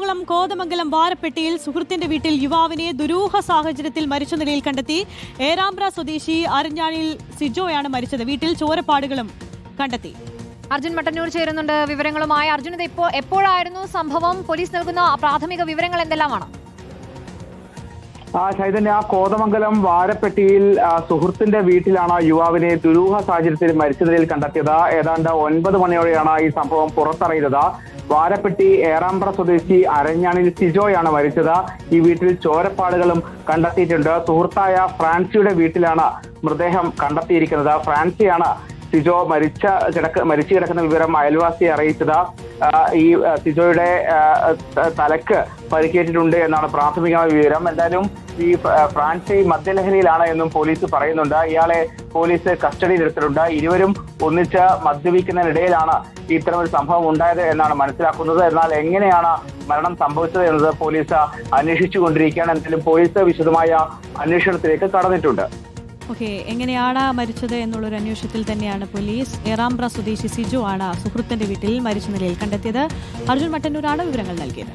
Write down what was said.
എറണാകുളം കോതമംഗലം വാരപ്പെട്ടിയിൽ സുഹൃത്തിന്റെ വീട്ടിൽ യുവാവിനെ ദുരൂഹ സാഹചര്യത്തിൽ മരിച്ച നിലയിൽ കണ്ടെത്തി. ഏരാമ്പ്ര സ്വദേശി അരഞ്ഞാണിയിൽ സിജോയാണ് മരിച്ചത്. വീട്ടിൽ ചോരപ്പാടുകളും കണ്ടെത്തി. അർജുൻ മട്ടന്നൂർ ചേരുന്നുണ്ട്. വിവരങ്ങളുമായി അർജുൻ ഇത് ഇപ്പോ എപ്പോഴായിരുന്നു സംഭവം? പോലീസ് നൽകുന്ന പ്രാഥമിക വിവരങ്ങൾ എന്തെല്ലാമാണ്? ആ ചൈതന്യ കോതമംഗലം വാരപ്പെട്ടിയിൽ സുഹൃത്തിന്റെ വീട്ടിലാണ് യുവാവിനെ ദുരൂഹ സാഹചര്യത്തിൽ മരിച്ച നിലയിൽ കണ്ടെത്തിയത്. ഏതാണ്ട് ഒൻപത് മണിയോടെയാണ് ഈ സംഭവം പുറത്തറിയുന്നത്. വാരപ്പെട്ടി ഏറാമ്പ്ര സ്വദേശി അരഞ്ഞാണിൽ സിജോയാണ് മരിച്ചത്. ഈ വീട്ടിൽ ചോരപ്പാടുകളും കണ്ടെത്തിയിട്ടുണ്ട്. സുഹൃത്തായ ഫ്രാൻസിയുടെ വീട്ടിലാണ് മൃതദേഹം കണ്ടെത്തിയിരിക്കുന്നത്. ഫ്രാൻസിയാണ് സിജോ മരിച്ച കിടക്ക് മരിച്ചു കിടക്കുന്ന വിവരം അയൽവാസിയെ അറിയിച്ചത്. ഈ സിജോയുടെ തലക്ക് പരിക്കേറ്റിട്ടുണ്ട് എന്നാണ് പ്രാഥമികമായ വിവരം. എന്തായാലും ഈ ഫ്ര- ഫ്രാൻസി മദ്യലഹരിയിലാണ് എന്നും പോലീസ് പറയുന്നുണ്ട്. ഇയാളെ പോലീസ് കസ്റ്റഡിയിലെടുത്തിട്ടുണ്ട് ഇരുവരും ഒന്നിച്ച് മദ്യപിക്കുന്നതിനിടയിലാണ് ഇത്തരമൊരു സംഭവം ഉണ്ടായത് എന്നാണ് മനസ്സിലാക്കുന്നത്. എന്നാൽ എങ്ങനെയാണ് മരണം സംഭവിച്ചത് എന്നത് പോലീസ് അന്വേഷിച്ചുകൊണ്ടിരിക്കുകയാണ്. എന്തായാലും പോലീസ് വിശദമായ അന്വേഷണത്തിലേക്ക് കടന്നിട്ടുണ്ട്. ഓക്കെ എങ്ങനെയാണ് മരിച്ചത് എന്നുള്ളൊരു അന്വേഷണത്തിൽ തന്നെയാണ് പോലീസ്. ഏറാമ്പ്ര സ്വദേശി സിജു ആണ് സുഹൃത്തിന്റെ വീട്ടിൽ മരിച്ച നിലയിൽ കണ്ടെത്തിയത്. അർജുൻ മട്ടന്നൂരാണ് വിവരങ്ങൾ നൽകിയത്.